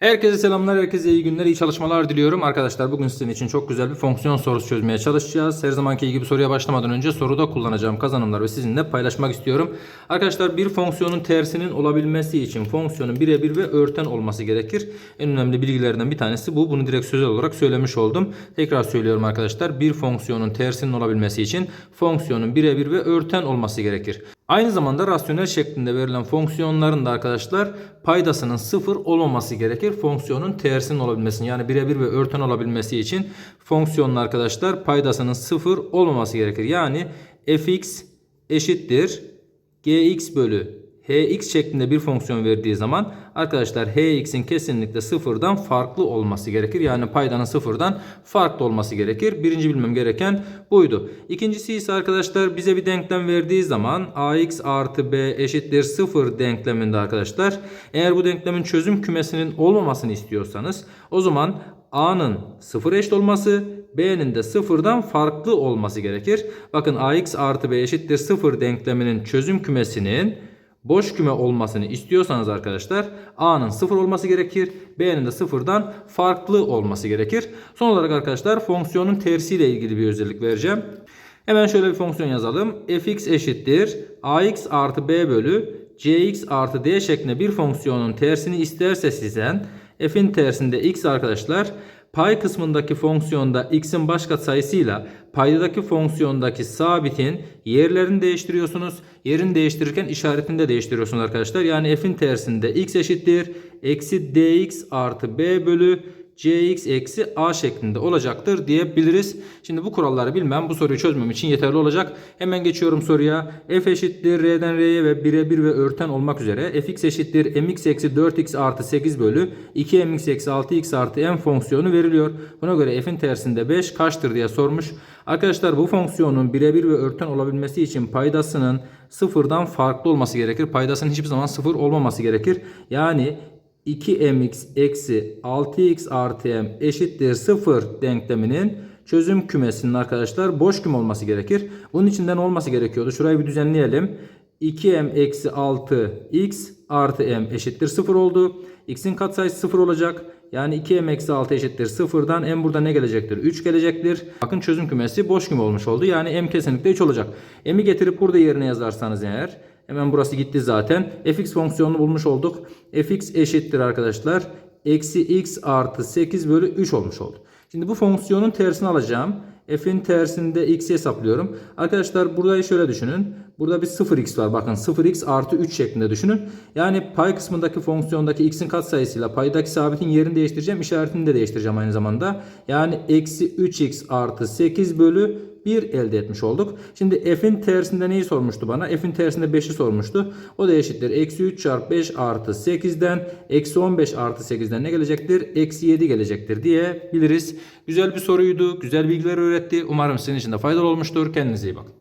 Herkese selamlar, herkese iyi günler, iyi çalışmalar diliyorum. Arkadaşlar bugün sizin için çok güzel bir fonksiyon sorusu çözmeye çalışacağız. Her zamanki gibi soruya başlamadan önce soruda kullanacağım kazanımlar ve sizinle paylaşmak istiyorum. Arkadaşlar bir fonksiyonun tersinin olabilmesi için fonksiyonun birebir ve örten olması gerekir. En önemli bilgilerden bir tanesi bu. Bunu direkt sözel olarak söylemiş oldum. Tekrar söylüyorum arkadaşlar. Bir fonksiyonun tersinin olabilmesi için fonksiyonun birebir ve örten olması gerekir. Aynı zamanda rasyonel şeklinde verilen fonksiyonların da arkadaşlar paydasının sıfır olmaması gerekir. Fonksiyonun tersinin olabilmesi yani birebir ve örten olabilmesi için fonksiyonun arkadaşlar paydasının sıfır olmaması gerekir. Yani fx eşittir gx bölü hx şeklinde bir fonksiyon verdiği zaman arkadaşlar hx'in kesinlikle sıfırdan farklı olması gerekir. Yani paydanın sıfırdan farklı olması gerekir. Birinci bilmem gereken buydu. İkincisi ise arkadaşlar bize bir denklem verdiği zaman ax artı b eşittir sıfır denkleminde arkadaşlar eğer bu denklemin çözüm kümesinin olmamasını istiyorsanız o zaman a'nın sıfır eşit olması b'nin de sıfırdan farklı olması gerekir. Bakın ax artı b eşittir sıfır denkleminin çözüm kümesinin boş küme olmasını istiyorsanız arkadaşlar A'nın sıfır olması gerekir. B'nin de sıfırdan farklı olması gerekir. Son olarak arkadaşlar fonksiyonun tersiyle ilgili bir özellik vereceğim. Hemen şöyle bir fonksiyon yazalım. fx eşittir ax artı b bölü cx artı d şeklinde bir fonksiyonun tersini isterse sizden f'in tersinde x arkadaşlar pay kısmındaki fonksiyonda x'in baş katsayısıyla paydadaki fonksiyondaki sabitin yerlerini değiştiriyorsunuz. Yerini değiştirirken işaretini de değiştiriyorsunuz arkadaşlar. Yani f'in tersinde x eşittir. Eksi dx artı b bölü cx eksi a şeklinde olacaktır diyebiliriz. Şimdi bu kuralları bilmem bu soruyu çözmem için yeterli olacak. Hemen geçiyorum soruya. f eşittir r'den r'ye ve birebir ve örten olmak üzere fx eşittir mx eksi 4x artı 8 bölü 2mx eksi 6x artı m fonksiyonu veriliyor. Buna göre f'in tersinde 5 kaçtır diye sormuş. Arkadaşlar bu fonksiyonun birebir ve örten olabilmesi için paydasının sıfırdan farklı olması gerekir. Paydasının hiçbir zaman sıfır olmaması gerekir. Yani 2mx eksi 6x artı m eşittir 0 denkleminin çözüm kümesinin arkadaşlar boş küme olması gerekir. Bunun içinden olması gerekiyordu. Şurayı bir düzenleyelim. 2m eksi 6x artı m eşittir 0 oldu. x'in katsayısı 0 olacak. Yani 2m eksi 6 eşittir 0'dan m burada ne gelecektir? 3 gelecektir. Bakın çözüm kümesi boş küme olmuş oldu. Yani m kesinlikle 3 olacak. m'i getirip burada yerine yazarsanız eğer Hemen burası gitti zaten. fx fonksiyonunu bulmuş olduk. fx eşittir arkadaşlar. Eksi x artı 8 bölü 3 olmuş oldu. Şimdi bu fonksiyonun tersini alacağım. f'in tersinde x'i hesaplıyorum. Arkadaşlar burayı şöyle düşünün. Burada bir 0x var. Bakın 0x artı 3 şeklinde düşünün. Yani pay kısmındaki fonksiyondaki x'in katsayısıyla paydaki sabitin yerini değiştireceğim. işaretini de değiştireceğim aynı zamanda. Yani eksi 3x artı 8 bölü 1 elde etmiş olduk. Şimdi f'in tersinde neyi sormuştu bana? F'in tersinde 5'i sormuştu. O da eşittir. Eksi 3 çarpı 5 artı 8'den eksi 15 artı 8'den ne gelecektir? Eksi 7 gelecektir diye biliriz. Güzel bir soruydu. Güzel bilgiler öğretti. Umarım sizin için de faydalı olmuştur. Kendinize iyi bakın.